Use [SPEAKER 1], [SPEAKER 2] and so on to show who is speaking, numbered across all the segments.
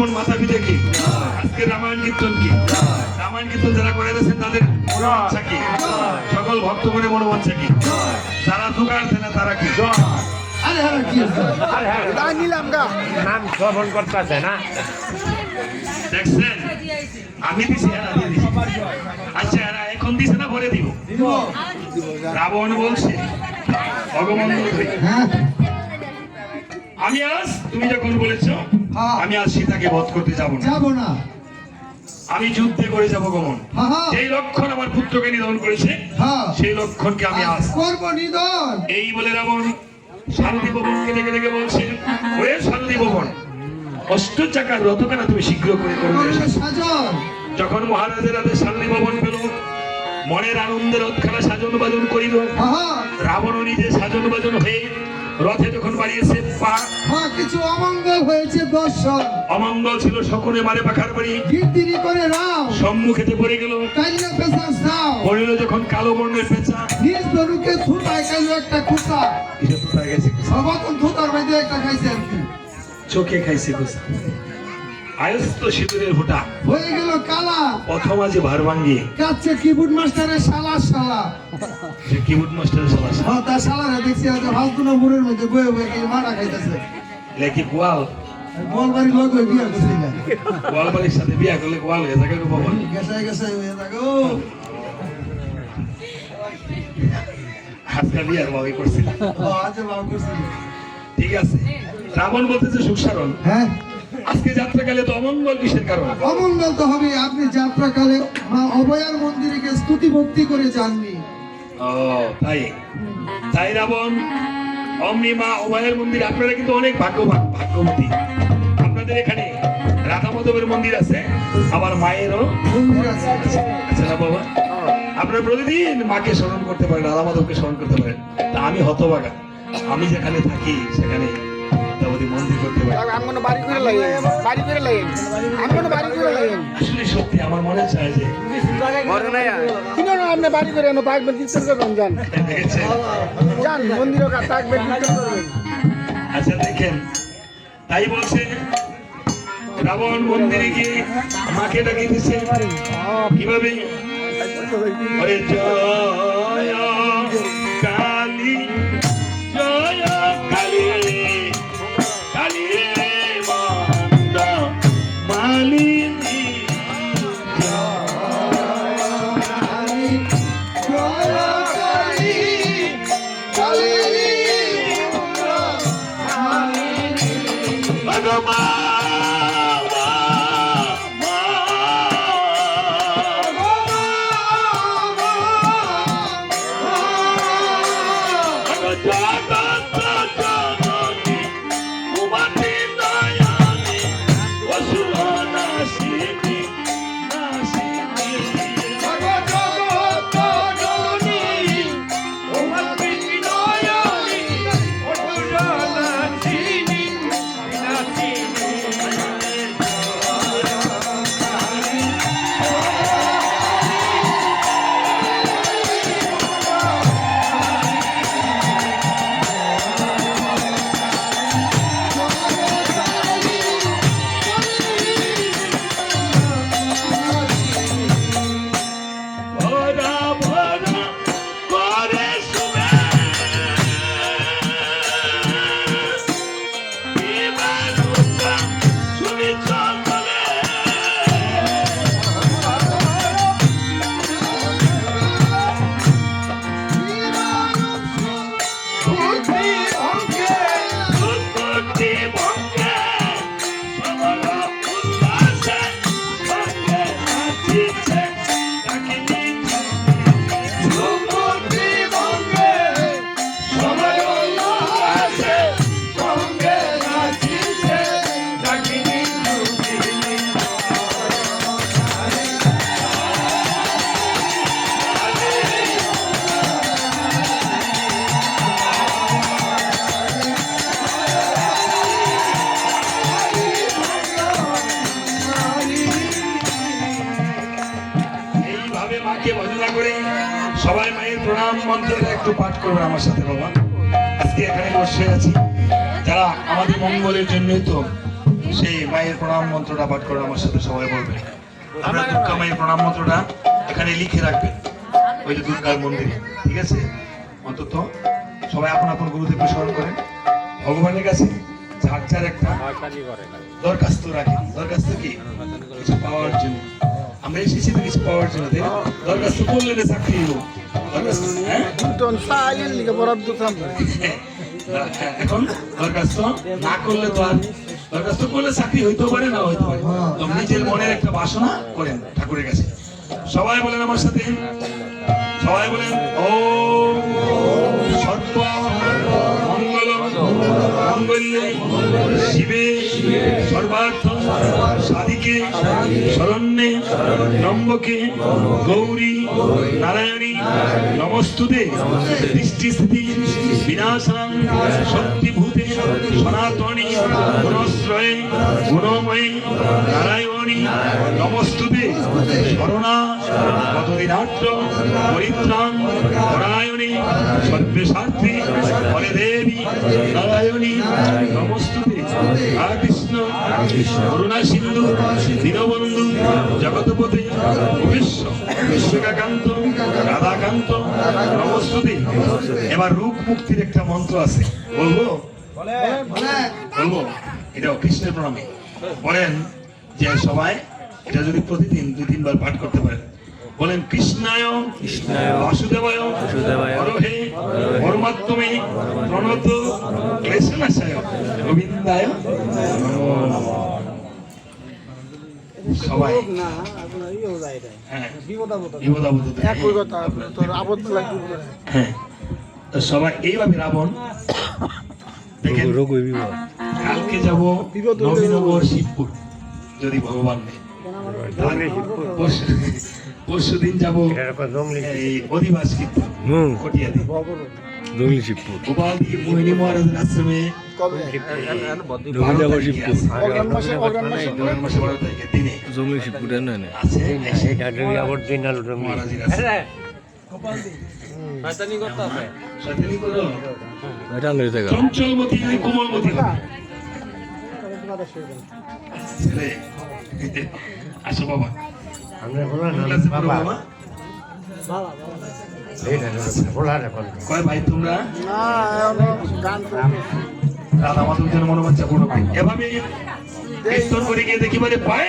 [SPEAKER 1] আপন মাতা পিতা কি? আজকে রামায়ণ কীর্তন কি? রামায়ণ কীর্তন যারা করে দিয়েছেন তাদের কি? সকল ভক্ত করে মনোবাঞ্ছা কি? যারা জোগাড় না তারা কি?
[SPEAKER 2] আরে আরে কি আছে?
[SPEAKER 3] তাই নিলাম গা।
[SPEAKER 4] নাম শ্রবণ করতেছে না।
[SPEAKER 1] দেখছেন? আমি দিছি এরা দিয়ে দিছি। আচ্ছা এরা এখন দিছে না পরে দিব?
[SPEAKER 2] দিব।
[SPEAKER 1] রাবণ বলছে ভগবান বলছে।
[SPEAKER 2] হ্যাঁ।
[SPEAKER 1] আমি আজ তুমি যখন বলেছ
[SPEAKER 2] হ্যাঁ।
[SPEAKER 1] আমি আজ সীতাকে বধ করতে যাব না।
[SPEAKER 2] যাব না।
[SPEAKER 1] আমি যুদ্ধে করে যাব গমন। যেই লক্ষণ আমার পুত্রকে নিধন করেছে সেই লক্ষণকে আমি আজ
[SPEAKER 2] করব নিধন।
[SPEAKER 1] এই বলে রাবণ শান্তি ভবনকে ডেকে ডেকে বলছে ওরে শান্তি ভবন অষ্ট চাকার রথখানা তুমি শীঘ্র করে করবে যখন মহারাজের হাতে শান্তি ভবন পেল মনের আনন্দের রথখানা সাজন বাজন করিল। রাবণও নিজে সাজন বাজন হয়ে রথে যখন বাড়িয়েছে পা
[SPEAKER 2] হ্যাঁ কিছু অমঙ্গল হয়েছে দর্শন
[SPEAKER 1] অমঙ্গল ছিল সকলে মারে পাখার বাড়ি।
[SPEAKER 2] গিরগিরি করে রাম
[SPEAKER 1] সম্মুখেতে পড়ে গেল।
[SPEAKER 2] কাইলে পেশা সাও
[SPEAKER 1] পড়িল যখন কালো বর্ণের পেঁচা।
[SPEAKER 2] নিজ ধনুকে থুতায় কাইলো একটা
[SPEAKER 1] কিসে কোথায় গেছে কুসা?
[SPEAKER 2] সবাতন থুতার মধ্যে একটা খাইছে
[SPEAKER 1] চোখে খাইছে কুসা আয়স্ত সিঁদুরের ফোঁটা
[SPEAKER 2] হয়ে গেল কালা।
[SPEAKER 1] প্রথম আজ ভার ভাঙ্গি
[SPEAKER 2] কাচ্ছে কিবোর্ড মাস্টারের শালা শালা।
[SPEAKER 1] কিবোর্ড মাস্টার সবাই
[SPEAKER 2] হ্যাঁ তার শালারা দেখছি আজ ফালতু নম্বরের মধ্যে বয়ে বয়ে গিয়ে মারা খাইতেছে।
[SPEAKER 1] লেখি গোয়াল?
[SPEAKER 2] বলবাড়ি লোক হয়ে বিয়ে করছি না
[SPEAKER 1] গোয়ালবাড়ির সাথে বিয়া করলে গোয়াল হয়ে থাকে বাবা
[SPEAKER 2] গেছে গেছে হয়ে থাকো
[SPEAKER 1] আজকাল বিয়ার বাবাই করছিল
[SPEAKER 2] আজ বাবা করছি।
[SPEAKER 1] ঠিক আছে। রাবণ বলতেছে সুসারণ।
[SPEAKER 2] হ্যাঁ।
[SPEAKER 1] আজকে যাত্রাকালে তো অমঙ্গল কিসের কারণ?
[SPEAKER 2] অমঙ্গল তো হবে আপনি যাত্রাকালে মা অভয়ার মন্দিরে গিয়ে স্তুতি ভক্তি করে যাননি।
[SPEAKER 1] ও তাই? তাই রাবণ অমনি মা অভয়ের মন্দির আপনারা কিন্তু অনেক ভাগ্যবান ভাগ্যবতী। আপনাদের এখানে রাধা মাধবের মন্দির আছে আবার মায়েরও
[SPEAKER 2] মন্দির আছে।
[SPEAKER 1] না বাবা? আপনারা প্রতিদিন মাকে স্মরণ করতে পারেন রাধা মাধবকে স্মরণ করতে পারেন। তা আমি হতবাগা আমি যেখানে থাকি সেখানে মোটামুটি মন্দির করতে পারি।
[SPEAKER 3] আমি কোনো বাড়ি করে লাগে বাড়ি করে লাগে আমি কোনো বাড়ি করে লাগে
[SPEAKER 1] আসলে সত্যি আমার মনে চায় যে
[SPEAKER 3] কিনো না আপনি বাড়ি করে এনে থাকবেন কীর্তন করবেন যান। যান মন্দিরে থাকবেন কীর্তন করবেন।
[SPEAKER 1] আচ্ছা দেখেন তাই বলছে রাবণ মন্দিরে গিয়ে মাকে ডাকে দিছে কীভাবে? মন্ত্রটা একটু পাঠ করবেন আমার সাথে বাবা। আজকে এখানে বসে আছি। যারা আমাদের মঙ্গলের জন্যই তো সেই মায়ের প্রণাম মন্ত্রটা পাঠ করে আমার সাথে সবাই বলবে। আমরা দুর্গা মায়ের প্রণাম মন্ত্রটা এখানে লিখে রাখবেন ওই যে দুর্গার মন্দিরে ঠিক আছে? অন্তত সবাই আপন আপন গুরুদেবকে স্মরণ করেন। ভগবানের কাছে যার যার একটা দরখাস্ত রাখেন। দরখাস্ত কি? কিছু পাওয়ার জন্য। আমরা এসেছি তো কিছু পাওয়ার জন্য তাই না? দরখাস্ত করলে চাকরি হলো। দরখাস্ত হ্যাঁ
[SPEAKER 3] টন বরাদ্দ
[SPEAKER 1] এখন দরখাস্ত না করলে তো আর দরখাস্ত করলে চাকরি হইতেও পারে না হইতে পারে। তো নিজের মনের একটা বাসনা করেন ঠাকুরের কাছে। সবাই বলেন আমার সাথে। সবাই বলেন ও সর্ব মঙ্গল মঙ্গলে শিবে সর্বার্থ সাধিকে শরণ্যে নম্বকে গৌরী, নারায়ণী, নমস্তুতে। দৃষ্টি স্থিতি শক্তিভূতে, সনাতনী, গুণশ্রয়ে, গুণময়ে, নারায়ণী, নমস্তুতে। করুণা কতদিনাট্য পরিত্রাণ, পরায়ণী, সর্বেশার্থী হরে দেবী, নারায়ণী, নমস্তুতে। হরে কৃষ্ণ করুণা সিন্ধু দীনবন্ধু জগৎপতি বিশ্বকাকান্ত রাধাকান্ত নমস্তুতে। এবার রূপ মুক্তির একটা মন্ত্র আছে। বলব? বলব? এটা কৃষ্ণের প্রণামে। বলেন যে সবাই এটা যদি প্রতিদিন দুই তিনবার পাঠ করতে পারেন। বলেন কৃষ্ণায় কৃষ্ণায় বাসুদেবায় বাসুদেবায় হরহে পরমাত্মে প্রণত ক্লেশনাশায় নমো সবাই। হ্যাঁ।
[SPEAKER 3] লাগবে।
[SPEAKER 1] হ্যাঁ। তো সবাই এইভাবে রাবণ দেখেন কালকে যাব নবীনগর শিবপুর যদি ভগবান নেই পরশু দিন যাব এই অধিবাস কীর্তন কটিয়াদি।
[SPEAKER 5] শিবপুর
[SPEAKER 1] গোপাল দিয়ে মোহিনী মহারাজের আশ্রমে
[SPEAKER 3] কবে?
[SPEAKER 5] জঙ্গলি শিবপুর না
[SPEAKER 1] চঞ্চলমতি নয় কোমলমতি আসো বাবা।
[SPEAKER 4] আমরা
[SPEAKER 1] বাবা। কয় ভাই তোমরা?
[SPEAKER 3] না গান
[SPEAKER 1] পূর্ণ করি এভাবে করে গিয়ে দেখিবারে পায়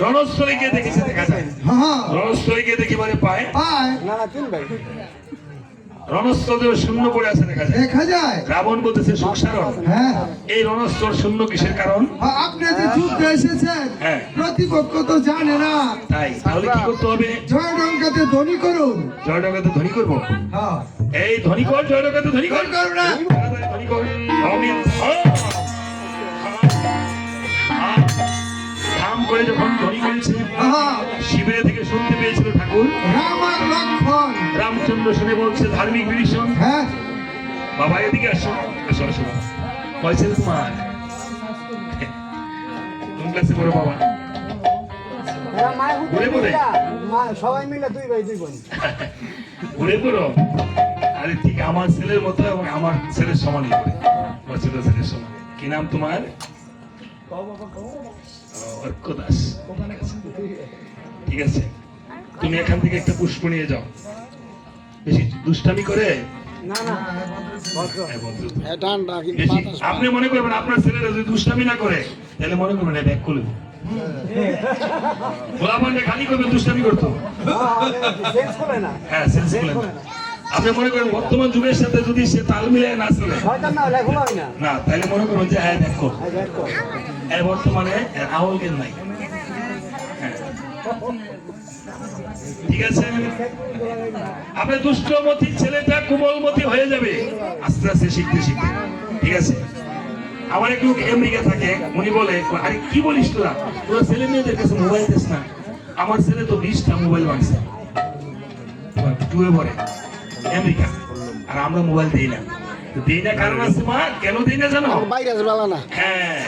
[SPEAKER 1] রণস্থলে গিয়ে দেখা যায়
[SPEAKER 2] হ্যাঁ।
[SPEAKER 1] রণস্থলে গিয়ে দেখিবারে পায়।
[SPEAKER 2] পায়।
[SPEAKER 3] না না ভাই।
[SPEAKER 1] রণস্থল শূন্য পড়ে আছে দেখা যায়।
[SPEAKER 2] দেখা যায়।
[SPEAKER 1] রাবণ বলতেছে সংসারণ।
[SPEAKER 2] হ্যাঁ।
[SPEAKER 1] এই রণস্থল শূন্য কিসের কারণ?
[SPEAKER 2] হ্যাঁ, আপনি যে যুদ্ধে এসেছেন
[SPEAKER 1] হ্যাঁ।
[SPEAKER 2] প্রতিপক্ষ তো জানে না।
[SPEAKER 1] তাই তাহলে কি করতে হবে?
[SPEAKER 2] জয় ডঙ্কাতে ধ্বনি করুন।
[SPEAKER 1] জয়ডকাতে ধনী করব?
[SPEAKER 2] হ্যাঁ।
[SPEAKER 1] এই ধনী কর জয়ডকাতে ধনী কর।
[SPEAKER 2] কর না।
[SPEAKER 1] কর হ্যাঁ। আর ধাম করে যখন ধনী করেছে
[SPEAKER 2] হ্যাঁ
[SPEAKER 1] শিবিরে থেকে শুনতে পেয়েছিল ঠাকুর।
[SPEAKER 2] রাম আর লক্ষণ।
[SPEAKER 1] রামচন্দ্র শুনে বলছে ধার্মিক বিভীষণ।
[SPEAKER 2] হ্যাঁ।
[SPEAKER 1] বাবা এদিকে আসো। আসো আসো। কয়ছে তোমার কোন ক্লাসে পড়ো বাবা? ঘুরে পড়ে?
[SPEAKER 3] সবাই মিলে দুই ভাই দুই বোন।
[SPEAKER 1] ঘুরে পড়ো। আরে ঠিক আমার ছেলের মতো এবং আমার ছেলের সমানই করে আমার ছোট ছেলের সমান। কি নাম তোমার? অর্ক দাস ঠিক আছে। তুমি এখান থেকে একটা পুষ্প নিয়ে যাও। বেশি দুষ্টামি করে?
[SPEAKER 3] না না
[SPEAKER 1] হ্যাঁ,
[SPEAKER 3] বাতাস
[SPEAKER 1] আপনি মনে করবেন আপনার ছেলেরা যদি দুষ্টামি না করে তাহলে মনে করবেন এটা ব্যাক করবে খোলা পান্ডে খালি করবে দুষ্টামি করতো।
[SPEAKER 3] চেঞ্জ করে না।
[SPEAKER 1] হ্যাঁ সেন্স করলেন। আপনি মনে করেন বর্তমান যুগের সাথে যদি সে তাল মিলিয়ে না চলে?
[SPEAKER 3] না
[SPEAKER 1] তাহলে মনে করুন যে হ্যাঁ দেখো।
[SPEAKER 3] এই
[SPEAKER 1] বর্তমানে আউল জ্ঞান নাই? হ্যাঁ। ঠিক আছে? আপনি দুষ্টমতি ছেলেটা কোমলমতি হয়ে যাবে। আস্তে আস্তে শিখতে শিখতে। ঠিক আছে? আমার একটু আমেরিকা থাকে উনি বলে আরে কি বলিস তোরা? তোরা ছেলে মেয়েদের কাছে মোবাইল দিস না। আমার ছেলে তো বিশটা মোবাইল বানছে টুয়ে পড়ে আমেরিকা। আর আমরা মোবাইল দিই না। দিই না কারণ আছে মা কেন দিই না জানো?
[SPEAKER 3] বাইরে বেলা না।
[SPEAKER 1] হ্যাঁ।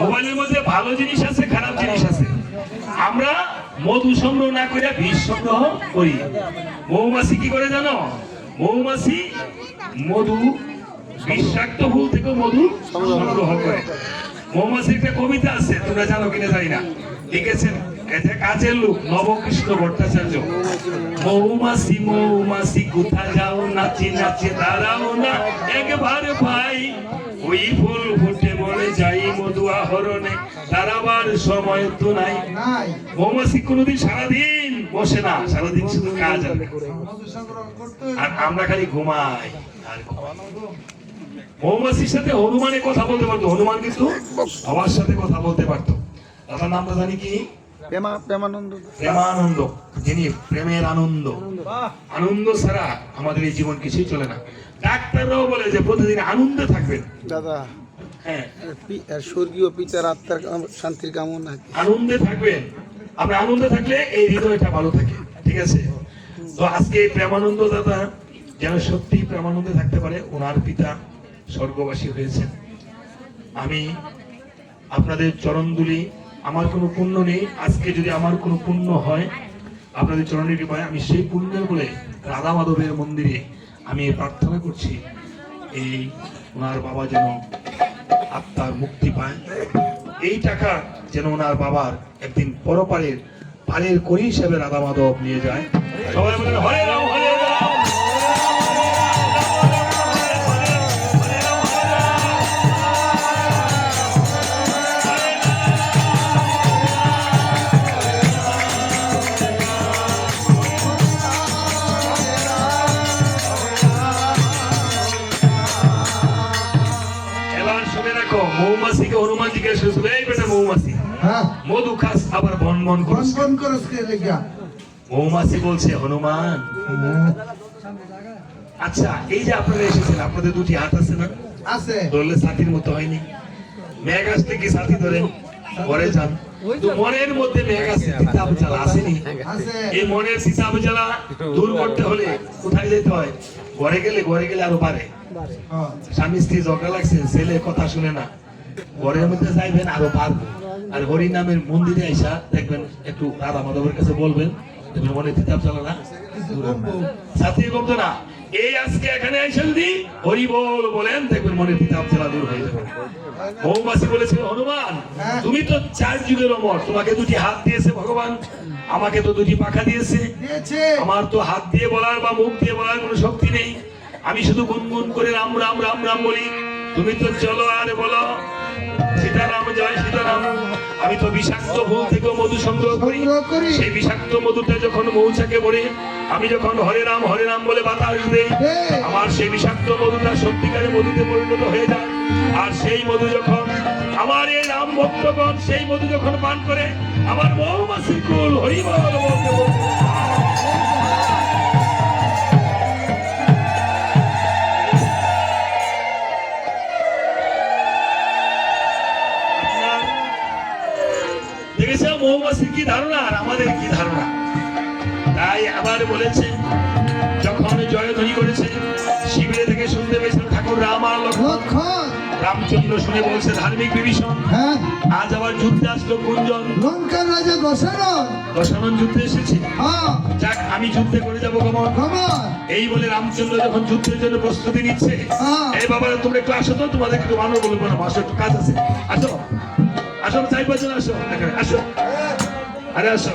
[SPEAKER 1] মোবাইলের মধ্যে ভালো জিনিস আছে খারাপ জিনিস আছে। আমরা মধু সংগ্রহ না করে বিষ সংগ্রহ করি। মৌমাছি কি করে জানো? মৌমাছি মধু বিষাক্ত ফুল থেকে মধু সংগ্রহ করে। মৌমাছির একটা কবিতা আছে তোমরা জানো কিনা জানি না। লিখেছেন এতে কাজের লোক নবকৃষ্ণ ভট্টাচার্য। মৌমাছি মৌমাছি কোথা যাও নাচি নাচি দাঁড়াও না। একবার ভাই ওই ফুল ফুটে মরে যাই মধু আহরণে। দাঁড়াবার সময় তো নাই। মৌমাছি কোনোদিন সারাদিন বসে না সারাদিন শুধু কাজ আর আমরা খালি ঘুমাই আর ঘুমাই। সাথে হনুমানে কথা বলতে পারতো। হনুমান কিন্তু আমার সাথে কথা বলতে পারতো। তার নামটা জানি কি?
[SPEAKER 3] প্রেমা প্রেমানন্দ।
[SPEAKER 1] প্রেমানন্দ যিনি প্রেমের আনন্দ। আনন্দ। ছাড়া আমাদের এই জীবন কিছুই চলে না। ডাক্তাররাও বলে যে প্রতিদিন আনন্দে থাকবেন।
[SPEAKER 3] দাদা
[SPEAKER 1] হ্যাঁ।
[SPEAKER 3] স্বর্গীয় পিতার আত্মার শান্তির কামনা
[SPEAKER 1] আনন্দে থাকবেন। আপনি আনন্দে থাকলে এই হৃদয়টা ভালো থাকে। ঠিক আছে? তো আজকে প্রেমানন্দ দাদা যেন সত্যি প্রেমানন্দে থাকতে পারে ওনার পিতা স্বর্গবাসী হয়েছেন। আমি আপনাদের চরণদুলি আমার কোনো পুণ্য নেই, আজকে যদি আমার কোনো পুণ্য হয়, আপনাদের চরণের কৃপায় আমি সেই পুণ্যের বলে রাধা মাধবের মন্দিরে আমি প্রার্থনা করছি, এই ওনার বাবা যেন আত্মার মুক্তি পায়। এই টাকা যেন ওনার বাবার একদিন পরপারের, পারের করি হিসেবে রাধা মাধব নিয়ে যায়। সবাই বলেন, হরে
[SPEAKER 2] হ্যাঁ।
[SPEAKER 1] মধু খাস আবার বন বন করস
[SPEAKER 2] কোন? করস কে লেগা
[SPEAKER 1] মৌমাছি বলছে হনুমান। আচ্ছা এই যে আপনারা এসেছেন আপনাদের দুটি হাত আছে না?
[SPEAKER 2] আছে।
[SPEAKER 1] ধরলে সাথীর মতো হয়নি। মেঘ আসলে কি সাথী ধরেন? ঘরে যান। মনের মধ্যে মেঘ আছে তিতাব জ্বালা আসেনি এই মনের জ্বালা দূর করতে হলে কোথায় যেতে হয়? ঘরে গেলে ঘরে গেলে আরও পারে
[SPEAKER 2] হ্যাঁ,
[SPEAKER 1] স্বামী স্ত্রী ঝগড়া লাগছে ছেলে কথা শুনে না। ঘরের মধ্যে যাইবেন আরও পারব আর হরি নামের মন্দিরে আইসা দেখবেন একটু রাধা মাধবের কাছে বলবেন দেখবেন মনে তিতাব জ্বালা না? কমতো না এই আজকে এখানে আইসা যদি হরি বল বলেন দেখবেন মনে তিতাব দূর হয়ে যাবে। মৌমাছি বলেছে হনুমান
[SPEAKER 2] হ্যাঁ।
[SPEAKER 1] তুমি তো চার যুগের অমর তোমাকে দুটি হাত দিয়েছে ভগবান আমাকে তো দুটি পাখা দিয়েছে। আমার তো হাত দিয়ে বলার বা মুখ দিয়ে বলার কোনো শক্তি নেই। আমি শুধু গুনগুন করে রাম রাম রাম রাম বলি তুমি তো চলো আর বলো সীতারাম জয় সীতারাম। আমি তো বিষাক্ত ফুল থেকে মধু সংগ্রহ করি। সেই বিষাক্ত মধুটা যখন মৌচাকে পড়ে আমি যখন হরে রাম হরে রাম বলে বাতাস দেই। আমার সেই বিষাক্ত মধুটা সত্যিকারের মধুতে পরিণত হয়ে যায়। আর সেই মধু যখন আমার এই রাম ভক্তগণ সেই মধু যখন পান করে আমার মৌমাছির কুল হরিবল বলতে বলতে মৌমাছির কি ধারণা আর আমাদের কি ধারণা? তাই আবার বলেছে যখন জয়ধ্বনি করেছে শিবিরে থেকে শুনতে পেয়েছেন ঠাকুর রাম আর লক্ষ্মণ।
[SPEAKER 2] লক্ষণ
[SPEAKER 1] রামচন্দ্র শুনে বলছে ধার্মিক বিভীষণ
[SPEAKER 2] হ্যাঁ।
[SPEAKER 1] আজ আবার যুদ্ধে আসলো কুঞ্জন
[SPEAKER 2] লঙ্কার রাজা দশরথ।
[SPEAKER 1] দশানন যুদ্ধে এসেছে?
[SPEAKER 2] হ্যাঁ।
[SPEAKER 1] যাক আমি যুদ্ধে করে যাব কমন
[SPEAKER 2] কমল।
[SPEAKER 1] এই বলে রামচন্দ্র যখন যুদ্ধের জন্য প্রস্তুতি নিচ্ছে
[SPEAKER 2] হ্যাঁ।
[SPEAKER 1] এই বাবা তোমরা একটু আসো তো তোমাদের একটু মানো বলব না আসো একটু কাজ আছে। আসো। আসো চাই পাঁচজন আসো এখানে, আসো আরে আসো